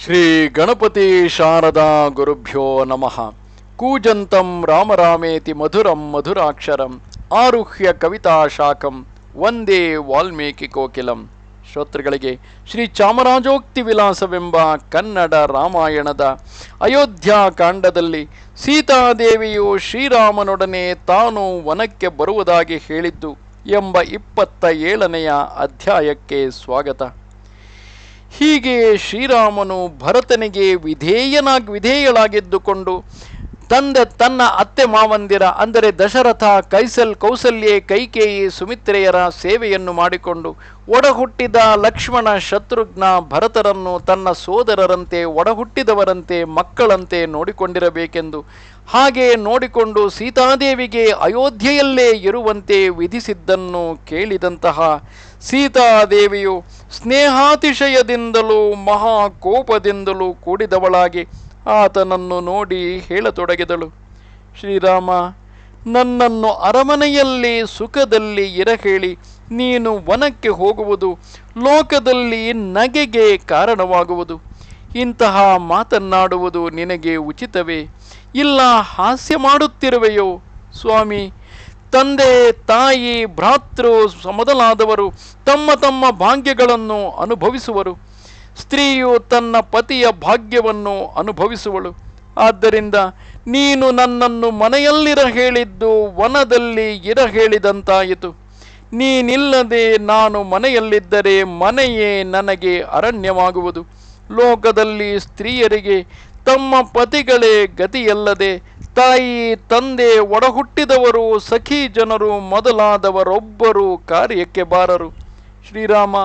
ಶ್ರೀ ಗಣಪತಿ ಶಾರದಾ ಗುರುಭ್ಯೋ ನಮಃ. ಕೂಜಂತಂ ರಾಮರಾಮೇತಿ ಮಧುರಂ ಮಧುರಾಕ್ಷರಂ. ಆರುಹ್ಯ ಕವಿತಾ ಶಾಖಂ. ವಂದೇ ವಾಲ್ಮೀಕಿ ಕೋಕಿಲಂ. ಶ್ರೋತೃಗಳಿಗೆ ಶ್ರೀ ಚಾಮರಾಜೋಕ್ತಿ ವಿಲಾಸವೆಂಬ ಕನ್ನಡ ರಾಮಾಯಣದ ಅಯೋಧ್ಯ ಕಾಂಡದಲ್ಲಿ ಸೀತಾದೇವಿಯು ಶ್ರೀರಾಮನೊಡನೆ ತಾನು ವನಕ್ಕೆ ಬರುವುದಾಗಿ ಹೇಳಿದ್ದು ಎಂಬ ಇಪ್ಪತ್ತ ಏಳನೆಯ ಅಧ್ಯಾಯಕ್ಕೆ ಸ್ವಾಗತ. ಹೀಗೆ ಶ್ರೀರಾಮನು ಭರತನಿಗೆ ವಿಧೇಯನಾಗಿ ವಿಧೇಯಳಾಗಿದ್ದುಕೊಂಡು ತಂದೆ ತನ್ನ ಅತ್ತೆ ಮಾವಂದಿರ, ಅಂದರೆ ದಶರಥ, ಕೈಸಲ್ ಕೌಸಲ್ಯೆ, ಕೈಕೇಯಿ, ಸುಮಿತ್ರೆಯರ ಸೇವೆಯನ್ನು ಮಾಡಿಕೊಂಡು ಒಡಹುಟ್ಟಿದ ಲಕ್ಷ್ಮಣ ಶತ್ರುಘ್ನ ಭರತರನ್ನು ತನ್ನ ಸೋದರರಂತೆ, ಒಡಹುಟ್ಟಿದವರಂತೆ, ಮಕ್ಕಳಂತೆ ನೋಡಿಕೊಂಡಿರಬೇಕೆಂದು. ಹಾಗೆ ನೋಡಿಕೊಂಡು ಸೀತಾದೇವಿಗೆ ಅಯೋಧ್ಯೆಯಲ್ಲೇ ಇರುವಂತೆ ವಿಧಿಸಿದ್ದನ್ನು ಕೇಳಿದಂತಹ ಸೀತಾದೇವಿಯು ಸ್ನೇಹಾತಿಶಯದಿಂದಲೂ ಮಹಾಕೋಪದಿಂದಲೂ ಕೂಡಿದವಳಾಗಿ ಆತನನ್ನು ನೋಡಿ ಹೇಳತೊಡಗಿದಳು. ಶ್ರೀರಾಮ, ನನ್ನನ್ನು ಅರಮನೆಯಲ್ಲಿ ಸುಖದಲ್ಲಿ ಇರಹೇಳಿ ನೀನು ವನಕ್ಕೆ ಹೋಗುವುದು ಲೋಕದಲ್ಲಿ ನಗೆಗೆ ಕಾರಣವಾಗುವುದು. ಇಂತಹ ಮಾತನ್ನಾಡುವುದು ನಿನಗೆ ಉಚಿತವೇ? ಇಲ್ಲ, ಹಾಸ್ಯ ಮಾಡುತ್ತಿರುವೆಯೋ? ಸ್ವಾಮಿ, ತಂದೆ, ತಾಯಿ, ಭ್ರಾತೃ ಮೊದಲಾದವರು ತಮ್ಮ ತಮ್ಮ ಭಾಗ್ಯಗಳನ್ನು ಅನುಭವಿಸುವರು. ಸ್ತ್ರೀಯು ತನ್ನ ಪತಿಯ ಭಾಗ್ಯವನ್ನು ಅನುಭವಿಸುವಳು. ಆದ್ದರಿಂದ ನೀನು ನನ್ನನ್ನು ಮನೆಯಲ್ಲಿರ ಹೇಳಿದ್ದು ವನದಲ್ಲಿ ಇರ ಹೇಳಿದಂತಾಯಿತು. ನೀನಿಲ್ಲದೆ ನಾನು ಮನೆಯಲ್ಲಿದ್ದರೆ ಮನೆಯೇ ನನಗೆ ಅರಣ್ಯವಾಗುವುದು. ಲೋಕದಲ್ಲಿ ಸ್ತ್ರೀಯರಿಗೆ ತಮ್ಮ ಪತಿಗಳೇ ಗತಿಯಲ್ಲದೆ ತಾಯಿ, ತಂದೆ ಒಡಹುಟ್ಟಿದವರು, ಸಖಿ ಜನರು ಮೊದಲಾದವರೊಬ್ಬರು ಕಾರ್ಯಕ್ಕೆ ಬಾರರು. ಶ್ರೀರಾಮ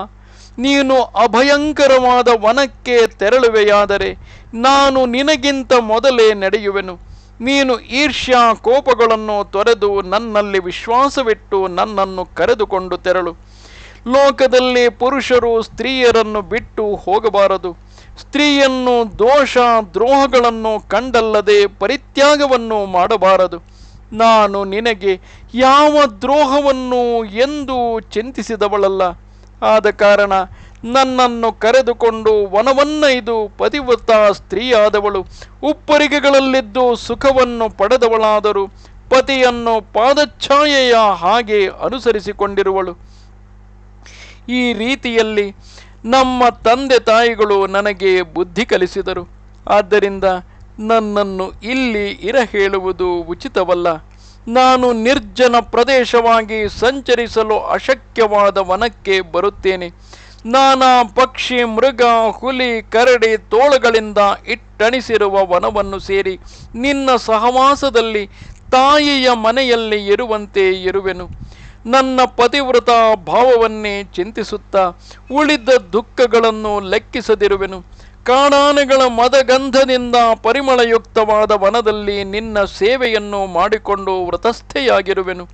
ನೀನು ಅಭಯಂಕರವಾದ ವನಕ್ಕೆ ತೆರಳುವೆಯಾದರೆ ನಾನು ನಿನಗಿಂತ ಮೊದಲೇ ನಡೆಯುವೆನು. ನೀನು ಈರ್ಷ್ಯಾ ಕೋಪಗಳನ್ನು ತೊರೆದು ನನ್ನಲ್ಲಿ ವಿಶ್ವಾಸವಿಟ್ಟು ನನ್ನನ್ನು ಕರೆದುಕೊಂಡು ತೆರಳು. ಲೋಕದಲ್ಲಿ ಪುರುಷರು ಸ್ತ್ರೀಯರನ್ನು ಬಿಟ್ಟು ಹೋಗಬಾರದು. ಸ್ತ್ರೀಯನ್ನು ದೋಷ ದ್ರೋಹಗಳನ್ನು ಕಂಡಲ್ಲದೆ ಪರಿತ್ಯಾಗವನ್ನು ಮಾಡಬಾರದು. ನಾನು ನಿನಗೆ ಯಾವ ದ್ರೋಹವನ್ನು ಎಂದು ಚಿಂತಿಸಿದವಳಲ್ಲ. ಆದ ಕಾರಣ ನನ್ನನ್ನು ಕರೆದುಕೊಂಡು ವನವನ್ನೈದು ಪತಿವ್ರತ ಸ್ತ್ರೀಯಾದವಳು. ಉಪ್ಪರಿಗೆಗಳಲ್ಲಿದ್ದು ಸುಖವನ್ನು ಪಡೆದವಳಾದರೂ ಪತಿಯನ್ನು ಪಾದಛಾಯೆಯ ಹಾಗೆ ಅನುಸರಿಸಿಕೊಂಡಿರುವಳು. ಈ ರೀತಿಯಲ್ಲಿ ನಮ್ಮ ತಂದೆ ತಾಯಿಗಳು ನನಗೆ ಬುದ್ಧಿ ಕಲಿಸಿದರು. ಆದ್ದರಿಂದ ನನ್ನನ್ನು ಇಲ್ಲಿ ಇರ ಹೇಳುವುದು ಉಚಿತವಲ್ಲ. ನಾನು ನಿರ್ಜನ ಪ್ರದೇಶವಾಗಿ ಸಂಚರಿಸಲು ಅಶಕ್ಯವಾದ ವನಕ್ಕೆ ಬರುತ್ತೇನೆ. ನಾನಾ ಪಕ್ಷಿ, ಮೃಗ, ಹುಲಿ, ಕರಡಿ, ತೋಳುಗಳಿಂದ ಇಟ್ಟಣಿಸಿರುವ ವನವನ್ನು ಸೇರಿ ನಿನ್ನ ಸಹವಾಸದಲ್ಲಿ ತಾಯಿಯ ಮನೆಯಲ್ಲಿ ಇರುವಂತೆ ಇರುವೆನು. ನನ್ನ ಪತಿವ್ರತ ಭಾವವನ್ನೇ ಚಿಂತಿಸುತ್ತಾ ಉಳಿದ ದುಃಖಗಳನ್ನು ಲೆಕ್ಕಿಸದಿರುವೆನು. ಕಾಡಾನೆಗಳ ಮದಗಂಧದಿಂದ ಪರಿಮಳಯುಕ್ತವಾದ ವನದಲ್ಲಿ ನಿನ್ನ ಸೇವೆಯನ್ನು ಮಾಡಿಕೊಂಡು ವ್ರತಸ್ಥೆಯಾಗಿರುವೆನು.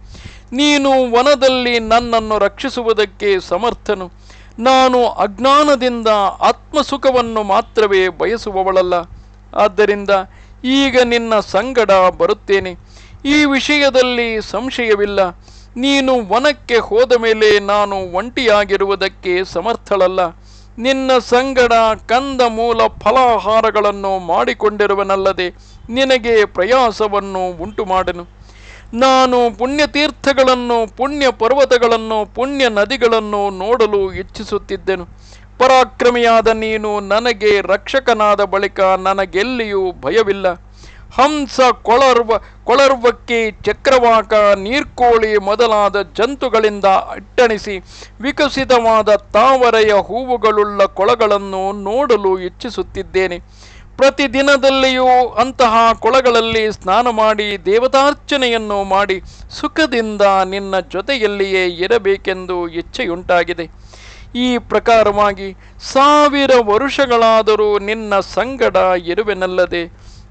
ನೀನು ವನದಲ್ಲಿ ನನ್ನನ್ನು ರಕ್ಷಿಸುವುದಕ್ಕೆ ಸಮರ್ಥನು. ನಾನು ಅಜ್ಞಾನದಿಂದ ಆತ್ಮಸುಖವನ್ನು ಮಾತ್ರವೇ ಬಯಸುವವಳಲ್ಲ. ಆದ್ದರಿಂದ ಈಗ ನಿನ್ನ ಸಂಗಡ ಬರುತ್ತೇನೆ. ಈ ವಿಷಯದಲ್ಲಿ ಸಂಶಯವಿಲ್ಲ. ನೀನು ವನಕ್ಕೆ ಹೋದ ಮೇಲೆ ನಾನು ಒಂಟಿಯಾಗಿರುವುದಕ್ಕೆ ಸಮರ್ಥಳಲ್ಲ. ನಿನ್ನ ಸಂಗಡ ಕಂದ ಮೂಲ ಫಲಾಹಾರಗಳನ್ನು ಮಾಡಿಕೊಂಡಿರುವನಲ್ಲದೆ ನಿನಗೆ ಪ್ರಯಾಸವನ್ನು ಉಂಟು ಮಾಡನು ನಾನು ಪುಣ್ಯತೀರ್ಥಗಳನ್ನು ಪುಣ್ಯ ಪರ್ವತಗಳನ್ನು ಪುಣ್ಯ ನದಿಗಳನ್ನು ನೋಡಲು ಇಚ್ಛಿಸುತ್ತಿದ್ದೆನು. ಪರಾಕ್ರಮಿಯಾದ ನೀನು ನನಗೆ ರಕ್ಷಕನಾದ ಬಳಿಕ ನನಗೆಲ್ಲಿಯೂ ಭಯವಿಲ್ಲ. ಹಂಸ ಕೊಳರ್ವ, ಕೊಳರ್ವಕ್ಕೆ ಚಕ್ರವಾಕ ನೀರ್ಕೋಳಿ ಮೊದಲಾದ ಜಂತುಗಳಿಂದ ಅಟ್ಟಣಿಸಿ ವಿಕಸಿತವಾದ ತಾವರೆಯ ಹೂವುಗಳುಳ್ಳ ಕೊಳಗಳನ್ನು ನೋಡಲು ಇಚ್ಛಿಸುತ್ತಿದ್ದೇನೆ. ಪ್ರತಿದಿನದಲ್ಲಿಯೂ ಅಂತಹ ಕೊಳಗಳಲ್ಲಿ ಸ್ನಾನ ಮಾಡಿ ದೇವತಾರ್ಚನೆಯನ್ನು ಮಾಡಿ ಸುಖದಿಂದ ನಿನ್ನ ಜೊತೆಯಲ್ಲಿಯೇ ಇರಬೇಕೆಂದು ಇಚ್ಛೆಯುಂಟಾಗಿದೆ. ಈ ಪ್ರಕಾರವಾಗಿ ಸಾವಿರ ವರುಷಗಳಾದರೂ ನಿನ್ನ ಸಂಗಡ ಇರುವೆನಲ್ಲದೆ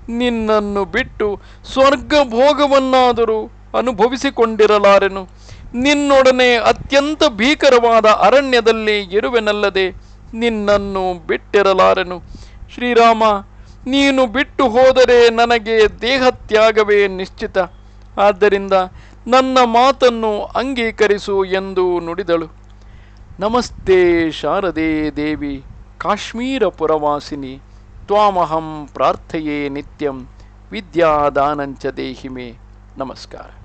ನಿನ್ನನ್ನು ಬಿಟ್ಟು ಸ್ವರ್ಗ ಭೋಗವನ್ನಾದರೂ ಅನುಭವಿಸಿಕೊಂಡಿರಲಾರೆನು. ನಿನ್ನೊಡನೆ ಅತ್ಯಂತ ಭೀಕರವಾದ ಅರಣ್ಯದಲ್ಲಿ ಇರುವೆನಲ್ಲದೆ ನಿನ್ನನ್ನು ಬಿಟ್ಟಿರಲಾರೆನು. ಶ್ರೀರಾಮ, ನೀನು ಬಿಟ್ಟು ಹೋದರೆ ನನಗೆ ದೇಹತ್ಯಾಗವೇ ನಿಶ್ಚಿತ. ಆದ್ದರಿಂದ ನನ್ನ ಮಾತನ್ನು ಅಂಗೀಕರಿಸು ಎಂದು ನುಡಿದಳು. ನಮಸ್ತೆ ಶಾರದೆ ದೇವಿ, ಕಾಶ್ಮೀರ ಪುರವಾಸಿನಿ. तामहम प्रार्थये नित्यं विद्यादानञ्च देहि मे। नमस्कार।